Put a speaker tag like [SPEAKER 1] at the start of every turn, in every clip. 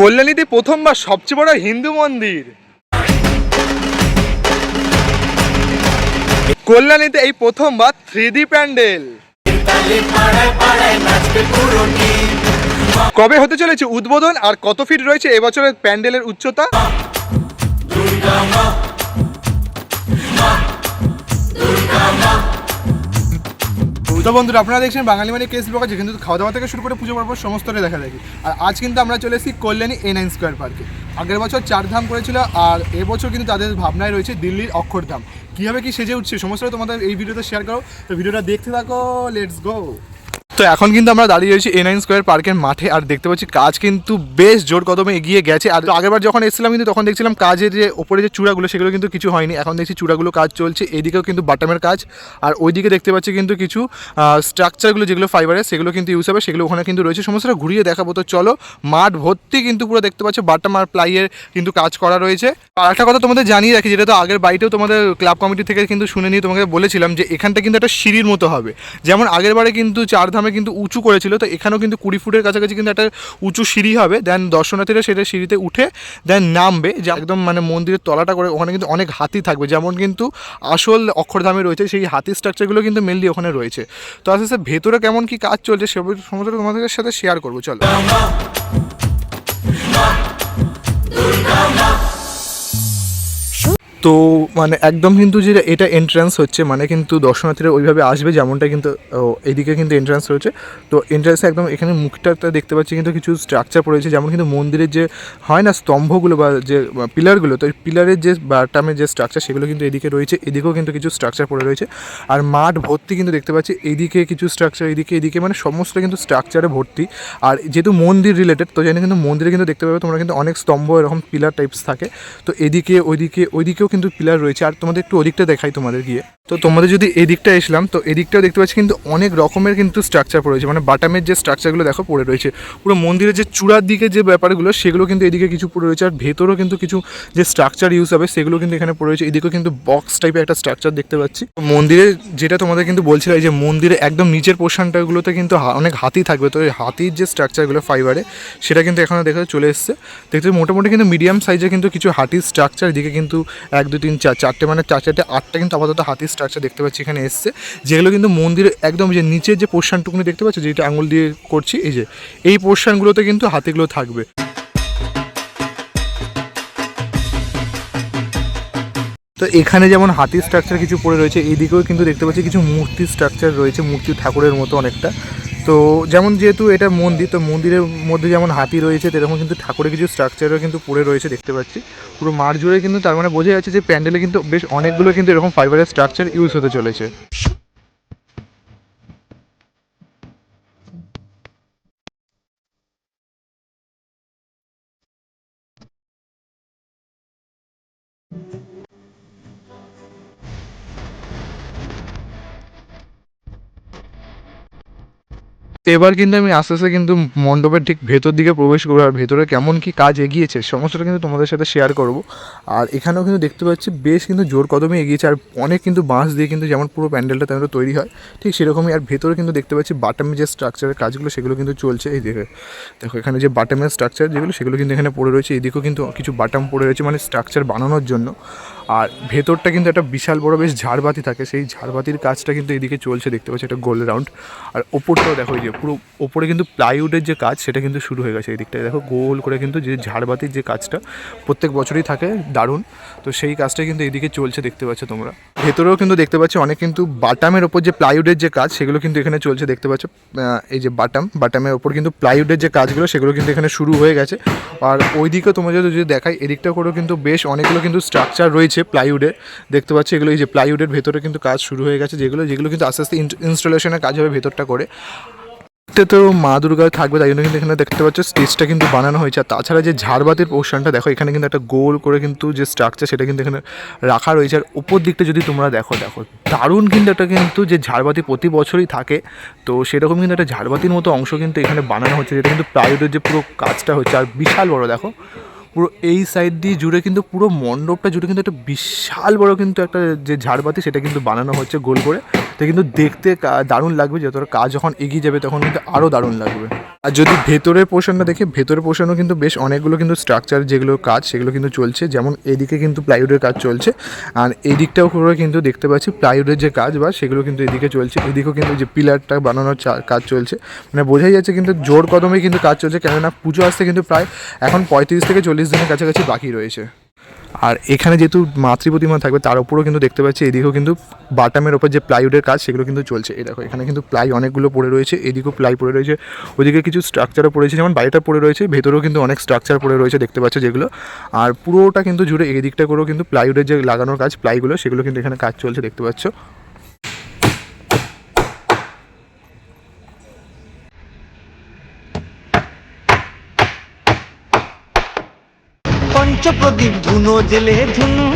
[SPEAKER 1] কল্যাণীতে প্রথমবার সবচেয়ে বড় হিন্দু মন্দির। কল্যাণীতে এই প্রথমবার থ্রি ডি প্যান্ডেল। কবে হতে চলেছে উদ্বোধন আর কত ফিট রয়েছে এবছরের প্যান্ডেলের উচ্চতা? তো বন্ধুরা আপনারা দেখছেন বাঙালি মানে কেস ব্লগ যেখানে কিন্তু খাওয়া দাওয়া থেকে শুরু করে পুজো পর্ব সমস্তটাই দেখা দেখি। আর আজ কিন্তু আমরা চলে এসেছি কল্যাণী এ নাইন স্কোয়ার পার্কে আগের বছর চার ধাম করেছিল আর এবছর কিন্তু তাদের ভাবনায় রয়েছে দিল্লির অক্ষরধাম কীভাবে কি সেজে উঠছে সমস্তটা তোমাদের এই ভিডিওতে শেয়ার করো। তো ভিডিওটা দেখতে থাকো লেটস গো তো এখন কিন্তু আমরা দাঁড়িয়ে রয়েছি এ নাইন স্কোয়ার পার্কের মাঠে, আর দেখতে পাচ্ছি কাজ কিন্তু বেশ জোর কদমে এগিয়ে গেছে। আর আগেরবার যখন এসেছিলাম কিন্তু তখন দেখছিলাম কাজের যে ওপরে যে চূড়াগুলো, সেগুলো কিন্তু কিছু হয়নি। এখন দেখছি চূড়াগুলো কাজ চলছে, এদিকেও কিন্তু বাটামের কাজ। আর ওইদিকে দেখতে পাচ্ছি কিন্তু কিছু স্ট্রাকচারগুলো যেগুলো ফাইবারের সেগুলো কিন্তু ইউজ হবে, সেগুলো ওখানে কিন্তু রয়েছে। সমস্তটা ঘুরিয়ে দেখাবো। তো চলো, মাঠ ভর্তি কিন্তু পুরো দেখতে পাচ্ছ বাটাম আর প্লাইয়ের কিন্তু কাজ করা রয়েছে। আর একটা কথা তোমাদের জানিয়ে রাখি, যেটা তো আগের বাড়িতেও তোমাদের ক্লাব কমিটি থেকে কিন্তু শুনে নিয়ে তোমাকে বলেছিলাম যে এখানটা কিন্তু একটা সিঁড়ির মতো হবে। যেমন আগের বারে কিন্তু চার ধামে কিন্তু উঁচু করেছিল, তো এখানেও কিন্তু কুড়ি ফুটের কাছাকাছি কিন্তু একটা উঁচু সিঁড়ি হবে। দেন দর্শনার্থীরা সেটা সিঁড়িতে উঠে দেন নামবে যে একদম মানে মন্দিরের তলাটা করে, ওখানে কিন্তু অনেক হাতি থাকবে। যেমন কিন্তু আসল অক্ষরধামে রয়েছে, সেই হাতি স্ট্রাকচারগুলো কিন্তু মেনলি ওখানে রয়েছে। তো আস্তে আস্তে ভেতরে কেমন কি কাজ চলছে, সে সমস্ত তোমাদের সাথে শেয়ার করব, চলো। তো মানে একদম কিন্তু যে এটা এন্ট্রান্স হচ্ছে মানে কিন্তু দর্শনার্থীরা ওইভাবে আসবে যেমনটা কিন্তু ও, এইদিকে কিন্তু এন্ট্রান্স রয়েছে। তো এন্ট্রান্সে একদম এখানে মুখটাতে দেখতে পাচ্ছি কিন্তু কিছু স্ট্রাকচার পড়েছে যেমন কিন্তু মন্দিরের যে হয় না স্তম্ভগুলো বা যে পিলারগুলো তো পিলারের যে বাটামের যে স্ট্রাকচার সেগুলো কিন্তু এদিকে রয়েছে এদিকেও কিন্তু কিছু স্ট্রাকচার পড়ে রয়েছে। আর মাঠ ভর্তি কিন্তু দেখতে পাচ্ছি এদিকে কিছু স্ট্রাকচার এদিকে এদিকে মানে সমস্ত কিন্তু স্ট্রাকচারে ভর্তি। আর যেহেতু মন্দির রিলেটেড তো জানি কিন্তু মন্দিরে কিন্তু দেখতে পাবে তোমরা কিন্তু অনেক স্তম্ভ এরকম পিলার টাইপস থাকে। তো এদিকে ওইদিকে ওইদিকেও কিন্তু পিলার রয়েছে। আর তোমাদের একটু ওদিকটা দেখাই তোমাদের গিয়ে। তো তোমাদের যদি এদিকটা এসলাম, তো এদিকটাও দেখতে পাচ্ছি কিন্তু অনেক রকমের কিন্তু স্ট্রাকচার পড়ে রয়েছে। মানে বাটামের যে স্ট্রাকচারগুলো দেখো পড়ে রয়েছে। পুরো মন্দিরের যে চূড়ার দিকে যে ব্যাপারগুলো, সেগুলো কিন্তু এদিকে কিছু পড়ে রয়েছে। আর ভেতরেও কিন্তু কিছু যে স্ট্রাকচার ইউজ হবে, সেগুলো কিন্তু এখানে পড়ে রয়েছে। এদিকেও কিন্তু বক্স টাইপের একটা স্ট্রাকচার দেখতে পাচ্ছি। মন্দিরে যেটা তোমাদের কিন্তু বলছিলাম, এই যে মন্দিরে একদম নিচের পোর্শনটাগুলোতে কিন্তু অনেক হাতি থাকবে। তো এই হাতির যে স্ট্রাকচারগুলো ফাইবারে সেটা কিন্তু এখানে দেখা চলে এসছে। দেখতে মোটামুটি কিন্তু মিডিয়াম সাইজে কিন্তু কিছু হাতির স্ট্রাকচার এদিকে কিন্তু এক দু তিন, চার, চারটে মানে চার, চারটে, আটটা কিন্তু আপাতত হাতির স্ট্রাকচার দেখতে পাচ্ছি এখানে এসছে। যেগুলো কিন্তু মন্দিরের একদম যে নিচের যে পোর্শানটুকুনি দেখতে পাচ্ছ, যেটা আঙুল দিয়ে করছি, এই যে, এই পোর্শানগুলোতে কিন্তু হাতিগুলো থাকবে। তো এখানে যেমন হাতির স্ট্রাকচার কিছু পড়ে রয়েছে এইদিকেও কিন্তু দেখতে পাচ্ছি কিছু মূর্তি স্ট্রাকচার রয়েছে, মূর্তি ঠাকুরের মতো অনেকটা। তো যেমন যেহেতু এটা মন্দির, তো মন্দিরের মধ্যে যেমন হাতি রয়েছে তেরকম কিন্তু ঠাকুরের কিছু স্ট্রাকচারও কিন্তু পড়ে রয়েছে দেখতে পাচ্ছি। পুরো মার জুড়ে কিন্তু তার মানে বোঝা যাচ্ছে যে প্যান্ডেলে কিন্তু বেশ অনেকগুলো কিন্তু এরকম ফাইবারের স্ট্রাকচার ইউজ হতে চলেছে। এবার কিন্তু আমি আস্তে আস্তে কিন্তু মণ্ডপের ঠিক ভেতর দিকে প্রবেশ করব। আর ভেতরে কেমন কি কাজ এগিয়েছে, সমস্তটা কিন্তু তোমাদের সাথে শেয়ার করব। আর এখানেও কিন্তু দেখতে পাচ্ছি বেশ কিন্তু জোর কদমে এগিয়েছে, আর অনেক কিন্তু বাঁশ দিয়ে কিন্তু যেমন পুরো প্যান্ডেলটা তেমন তৈরি হয়, ঠিক সেরকমই। আর ভেতরে কিন্তু দেখতে পাচ্ছি বাটামের যে স্ট্রাকচারের কাজগুলো সেগুলো কিন্তু চলছে, এই দেখে। দেখো, এখানে যে বাটামের স্ট্রাকচার যেগুলো, সেগুলো কিন্তু এখানে পড়ে রয়েছে। এদিকেও কিন্তু কিছু বাটাম পড়ে রয়েছে মানে স্ট্রাকচার বানানোর জন্য। আর ভেতরটা কিন্তু একটা বিশাল বড় বেশ ঝাড়বাতি থাকে। সেই ঝাড়বাতির কাজটা কিন্তু এদিকে চলছে, দেখতে পাচ্ছি একটা গোল রাউন্ড। আর ওপরটাও দেখো এই যে, পুরো ওপরে কিন্তু প্লাইউডের যে কাজ, সেটা কিন্তু শুরু হয়ে গেছে এই দেখো গোল করে কিন্তু যে ঝাড়বাতির যে কাজটা, প্রত্যেক বছরই থাকে, দারুণ। তো সেই কাজটা কিন্তু এদিকে চলছে, দেখতে পাচ্ছ তোমরা। ভেতরেও কিন্তু দেখতে পাচ্ছ অনেক কিন্তু বাটামের ওপর যে প্লাইউডের যে কাজ, সেগুলো কিন্তু এখানে চলছে, দেখতে পাচ্ছ। এই যে বাটাম, বাটামের ওপর কিন্তু প্লাইউডের যে কাজগুলো, সেগুলো কিন্তু এখানে শুরু হয়ে গেছে। আর ওইদিকে যদি যদি দেখাই, এদিকটা করেও কিন্তু বেশ অনেকগুলো কিন্তু স্ট্রাকচার রয়েছে। প্লাইউডের দেখতে পাচ্ছি এগুলো এই যে প্লাইউডের ভেতরে কিন্তু কাজ শুরু হয়ে গেছে, যেগুলো যেগুলো কিন্তু আস্তে আস্তে ইনস্টলেশনের কাজ হবে ভেতরটা করে। তো মা দুর্গা থাকবে, তাই জন্য কিন্তু এখানে দেখতে পাচ্ছ স্টেজটা কিন্তু বানানো হয়েছে। আর তাছাড়া যে ঝাড়বাতির পোর্শনটা দেখো, এখানে কিন্তু একটা গোল করে কিন্তু যে স্ট্রাকচার সেটা কিন্তু এখানে রাখা রয়েছে। আর উপর দিকটা যদি তোমরা দেখো দেখো, দারুণ কিন্তু একটা কিন্তু যে ঝাড়বাতি প্রতি বছরই থাকে। তো সেরকম কিন্তু একটা ঝাড়বাতির মতো অংশ কিন্তু এখানে বানানো হচ্ছে, যেটা কিন্তু প্লাইউডের যে পুরো কাজটা হচ্ছে। আর বিশাল বড়, দেখো পুরো এই সাইড দিয়ে জুড়ে কিন্তু পুরো মণ্ডপটা জুড়ে কিন্তু একটা বিশাল বড় কিন্তু একটা যে ঝাড়বাতি, সেটা কিন্তু বানানো হচ্ছে গোল করে। তো কিন্তু দেখতে দারুণ লাগবে যতটা কাজ যখন এগিয়ে যাবে তখন কিন্তু আরও দারুণ লাগবে। আর যদি ভেতরের পোর্শনটা দেখি, ভেতরের পোর্শনও কিন্তু বেশ অনেকগুলো কিন্তু স্ট্রাকচার যেগুলো কাজ, সেগুলো কিন্তু চলছে। যেমন এদিকে কিন্তু প্লাইউডের কাজ চলছে, আর এই দিকটাও করে কিন্তু দেখতে পাচ্ছি প্লাইউডের যে কাজ বা সেগুলো কিন্তু এদিকে চলছে। এদিকেও কিন্তু যে পিলারটা বানানোর কাজ চলছে। মানে বোঝাই যাচ্ছে কিন্তু জোর কদমে কিন্তু কাজ চলছে, কেননা পুজো আসতে কিন্তু প্রায় এখন পঁয়ত্রিশ থেকে চল্লিশ দিনের কাছাকাছি বাকি রয়েছে। আর এখানে যেহেতু মাতৃ প্রতিমা থাকবে, তার উপরেও কিন্তু দেখতে পাচ্ছি, এদিকেও কিন্তু বাটামের ওপর যে প্লাইউডের কাজ, সেগুলো কিন্তু চলছে। এই দেখো, এখানে কিন্তু প্লাই অনেকগুলো পড়ে রয়েছে, এদিকেও প্লাই পড়ে রয়েছে, ওদিকে কিছু স্ট্রাকচারও পড়েছে যেমন বাড়িটা পড়ে রয়েছে, ভেতরেও কিন্তু অনেক স্ট্রাকচার পড়ে রয়েছে, দেখতে পাচ্ছ যেগুলো। আর পুরোটা কিন্তু জুড়ে এদিকটা করেও কিন্তু প্লাইউডের যে লাগানোর কাজ প্লাইগুলো সেগুলো কিন্তু এখানে কাজ চলছে, দেখতে পাচ্ছ।
[SPEAKER 2] পঞ্চপ্রদীপ ধুনো জেলে ধুনু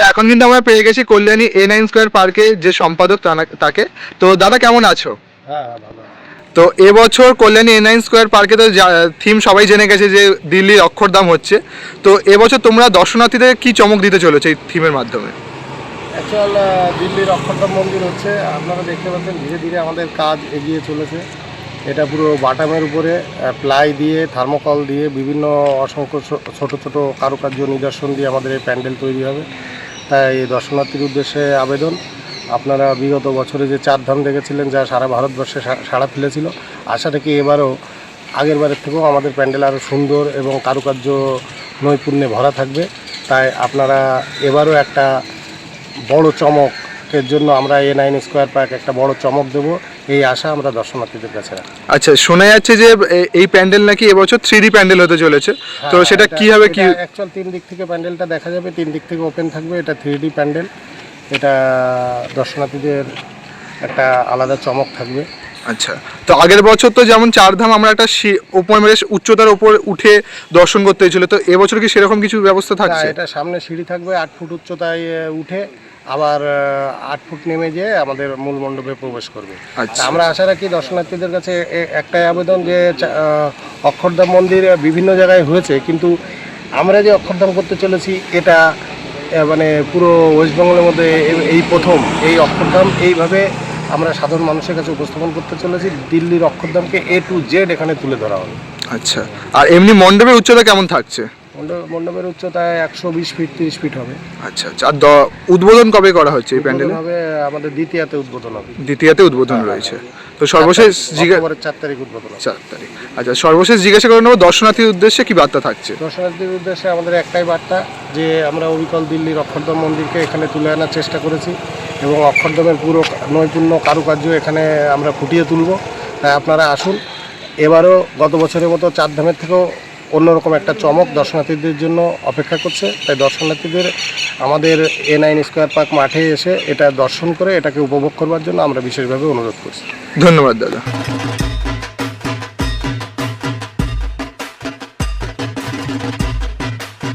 [SPEAKER 1] তো এখন কিন্তু আমরা পেয়ে গেছি কল্যাণী এ নাইন স্কোয়ার পার্কে যে সম্পাদক তাকে। তো দাদা কেমন আছো?
[SPEAKER 3] হ্যাঁ
[SPEAKER 1] তো এবছর কল্যাণী এ নাইন স্কোয়ার পার্কে তো থিম সবাই জেনে গেছে যে দিল্লির অক্ষরধাম হচ্ছে। তো এবছর তোমরা দর্শনার্থীদের কি চমক দিতে চলেছে এই থিমের মাধ্যমে?
[SPEAKER 3] অ্যাকচুয়াল দিল্লির অক্ষরধাম মন্দির হচ্ছে আপনারা দেখতে পাচ্ছেন ধীরে ধীরে আমাদের কাজ এগিয়ে চলেছে। এটা পুরো বাটামের উপরে প্লাই দিয়ে থার্মোকল দিয়ে বিভিন্ন অসংখ্য ছোট ছোট কারুকার্য নিদর্শন দিয়ে আমাদের এই প্যান্ডেল তৈরি হবে। তাই দর্শনার্থীর উদ্দেশ্যে আবেদন। আপনারা বিগত বছরে যে চার ধাম দেখেছিলেন, যা সারা ভারতবর্ষে সাড়া ফেলেছিল আশা থেকে এবারও আগের বারের থেকেও আমাদের প্যান্ডেল আরও সুন্দর এবং কারুকার্য নৈপুণ্যে ভরা থাকবে? তাই আপনারা এবারও একটা বড় চমকের জন্য আমরা এ নাইন স্কোয়ার পার্ক একটা বড় চমক দেব। এই আশা আমরা দর্শনার্থীদের কাছে রাখি।
[SPEAKER 1] আচ্ছা শোনা যাচ্ছে যে এই প্যান্ডেল নাকি এবছর থ্রি ডি প্যান্ডেল হতে চলেছে। তো সেটা কি হবে কি
[SPEAKER 3] অ্যাকচুয়াল তিন দিক থেকে প্যান্ডেলটা দেখা যাবে তিন দিক থেকে ওপেন থাকবে। এটা থ্রি ডি প্যান্ডেল। এটা দর্শনার্থীদের একটা আলাদা চমক থাকবে।
[SPEAKER 1] আচ্ছা তো আগের বছর তো যেমন চার ধাম আমরা একটা উপর মানে উচ্চতার উপর উঠে দর্শন করতে হয়েছিল। তো এবছর কি সেরকম কিছু ব্যবস্থা থাকছে?
[SPEAKER 3] এটা সামনে সিঁড়ি থাকবে আট ফুট উচ্চতায় উঠে। আবার আট ফুট নেমে যেয়ে আমাদের মূল মণ্ডপে প্রবেশ করবে।
[SPEAKER 1] আচ্ছা।
[SPEAKER 3] আমরা আশা রাখি দর্শনার্থীদের কাছে একটাই আবেদন যে অক্ষরধাম মন্দির বিভিন্ন জায়গায় হয়েছে কিন্তু আমরা যে অক্ষরধাম করতে চলেছি এটা মানে পুরো ওয়েস্ট বেঙ্গলের মধ্যে এই প্রথম এই অক্ষরধাম এইভাবে আমরা সাধারণ মানুষের কাছে উপস্থাপন করতে চলেছি। দিল্লির অক্ষরধামকে এ টু জেড এখানে তুলে ধরা হবে
[SPEAKER 1] আচ্ছা। আর এমনি মণ্ডপের উচ্চতা কেমন থাকছে?
[SPEAKER 3] মণ্ডপের উচ্চতায় একশো বিশ ফিট তিরিশ ফিট হবে।
[SPEAKER 1] আচ্ছা আচ্ছা। আর উদ্বোধন কবে করা হচ্ছে এই প্যান্ডেলে?
[SPEAKER 3] হবে আমাদের দ্বিতীয়তে উদ্বোধন হবে।
[SPEAKER 1] দ্বিতীয়তে উদ্বোধন রয়েছে। তো সর্বশেষ জিজ্ঞাসা
[SPEAKER 3] চার তারিখ উদ্বোধন হবে।
[SPEAKER 1] চার তারিখ। আচ্ছা সর্বশেষ জিজ্ঞাসা করে নেব দর্শনার্থীর উদ্দেশ্যে কি বার্তা থাকছে?
[SPEAKER 3] দর্শনার্থীদের উদ্দেশ্যে আমাদের একটাই বার্তা যে আমরা অবিকল দিল্লির অক্ষরধাম মন্দিরকে এখানে তুলে আনার চেষ্টা করেছি এবং অক্ষরধামের পুরো নৈপুণ্য কারুকার্য এখানে আমরা ফুটিয়ে তুলব। তাই আপনারা আসুন। এবারও গত বছরের মতো চার ধামের থেকেও অন্যরকম একটা চমক দর্শনার্থীদের জন্য অপেক্ষা করছে। তাই দর্শনার্থীদের আমাদের এ নাইন স্কোয়ার পার্ক মাঠে এসে এটা দর্শন করে এটাকে উপভোগ করবার জন্য আমরা বিশেষভাবে অনুরোধ করছি।
[SPEAKER 1] ধন্যবাদ, দাদা।